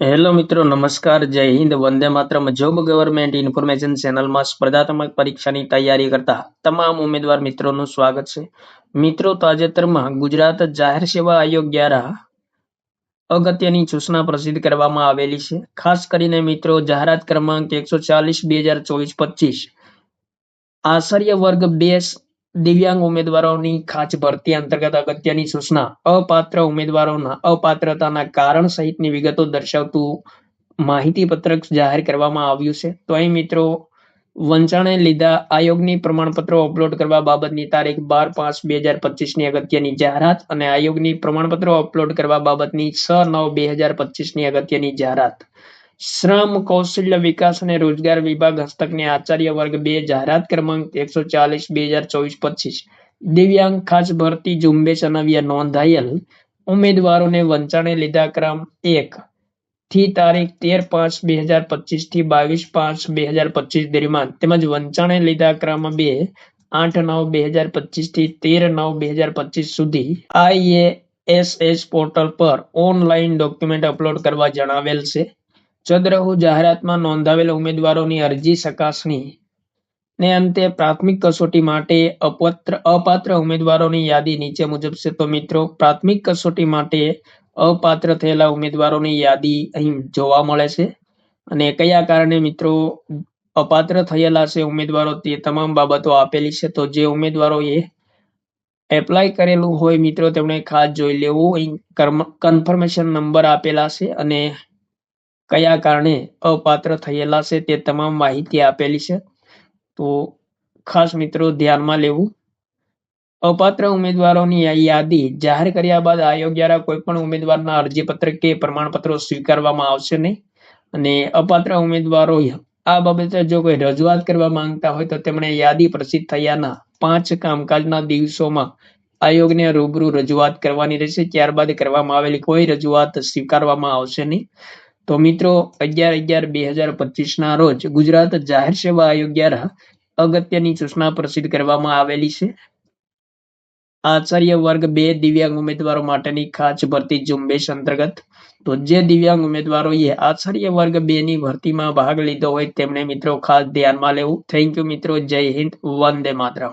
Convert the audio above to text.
Hello મિત્રો, નમસ્કાર, જય હિન્દ, વંદે માત્રમ. જોબ ગવર્મેન્ટ ઇન્ફોર્મેશન ચેનલમાં સ્પર્ધાત્મક પરીક્ષાની તૈયારી કરતા તમામ ઉમેદવાર મિત્રોનું સ્વાગત છે. મિત્રો, તાજેતરમાં ગુજરાત જાહેર સેવા આયોગ દ્વારા અગત્યની સૂચના પ્રસિદ્ધ કરવામાં આવેલી છે. ખાસ કરીને મિત્રો, જાહેરાત ક્રમાંક એકસો ચાલીસ, બે હજાર ચોવીસ, પચીસ. આચાર્ય વર્ગ બે દિવ્યાંગ ઉમેદવારોની ખાસ ભરતી અંતર્ગત અગત્યની સૂચના, અપાત્ર ઉમેદવારોના અપાત્રતાના કારણ સહિતની વિગતો દર્શાવતું માહિતી પત્રક જાહેર કરવામાં આવ્યું છે. તો અહીં મિત્રો, વંચાણે લીધા આયોગની પ્રમાણપત્રો અપલોડ કરવા બાબતની તારીખ બાર પાંચ બે હજાર પચીસની અગત્યની જાહેરાત અને આયોગની પ્રમાણપત્રો અપલોડ કરવા બાબતની છ નવ બે હજાર પચીસની અગત્યની જાહેરાત. શ્રમ, કૌશલ્ય વિકાસ અને રોજગાર વિભાગ હસ્તકની આચાર્ય વર્ગ બે, જાહેરાત ક્રમાંક એકસો ચાલીસ, બે હજાર ચોવીસ, પચીસ. દિવ્યાંગ, ખાસ ભરતી, ઝુંબેશ અનવ્યા નોંધાયેલ. ઉમેદવારોને વંચાણે લીધા ક્રમ એક. થી તારીખ તેર પાંચ, બે હજાર પચીસથી બાવીસ પાંચ, બે હજાર પચીસ દરમિયાન. તેમજ વંચાણે લીધા ક્રમ બે, આઠ નવ, બે હજાર પચીસથી તેર નવ, બે હજાર પચીસ સુધી. આઈએએસએસ પોર્ટલ પર ઓનલાઈન ડોક્યુમેન્ટ અપલોડ કરવા જણાવેલ છે. ચદ્રહુ જાહેરાતમાં નોંધાવેલ ઉમેદવારોની અરજી ચકાસણી ને અંતે પ્રાથમિક કસોટી માટે અપત્ર, અપાત્ર ઉમેદવારોની યાદી નીચે મુજબ છે. તો મિત્રો, પ્રાથમિક કસોટી માટે અપાત્ર થયેલા ઉમેદવારોની યાદી અહીં જોવા મળે છે. અને કયા કારણે મિત્રો અપાત્ર થયેલા છે ઉમેદવારો તે તમામ બાબતો આપેલી છે. તો જે ઉમેદવારોએ એપ્લાય કરેલું હોય મિત્રો, તેમણે ખાસ જોઈ લેવું. કન્ફર્મેશન નંબર આપેલા છે અને કયા કારણે અપાત્ર થયેલા છે તે તમામ માહિતી આપેલી છે. તો ખાસ મિત્રો ધ્યાનમાં લેવું. અપાત્ર ઉમેદવારોની યાદી જાહેર કર્યા બાદ આયોગ દ્વારા કોઈ પણ ઉમેદવારના અરજીપત્ર કે પ્રમાણપત્રો સ્વીકારવામાં આવશે નહીં. અને અપાત્ર ઉમેદવારો આ બાબતે જો કોઈ રજૂઆત કરવા માંગતા હોય તો તેમણે યાદી પ્રસિદ્ધ થયાના પાંચ કામકાજના દિવસોમાં આયોગને રૂબરૂ રજૂઆત કરવાની રહેશે. ત્યારબાદ કરવામાં આવેલી કોઈ રજૂઆત સ્વીકારવામાં આવશે નહીં. તો મિત્રો, અગિયાર અગિયાર બે હજાર પચીસના રોજ ગુજરાત જાહેર સેવા આયોગ દ્વારા અગત્યની સૂચના પ્રસિદ્ધ કરવામાં આવેલી છે. આચાર્ય વર્ગ બે દિવ્યાંગ ઉમેદવારો માટેની ખાસ ભરતી ઝુંબેશ અંતર્ગત. તો જે દિવ્યાંગ ઉમેદવારોએ આચાર્ય વર્ગ બે ની ભરતીમાં ભાગ લીધો હોય તેમણે મિત્રો ખાસ ધ્યાનમાં લેવું. થેન્ક યુ મિત્રો. જય હિન્દ. વંદે માતરમ.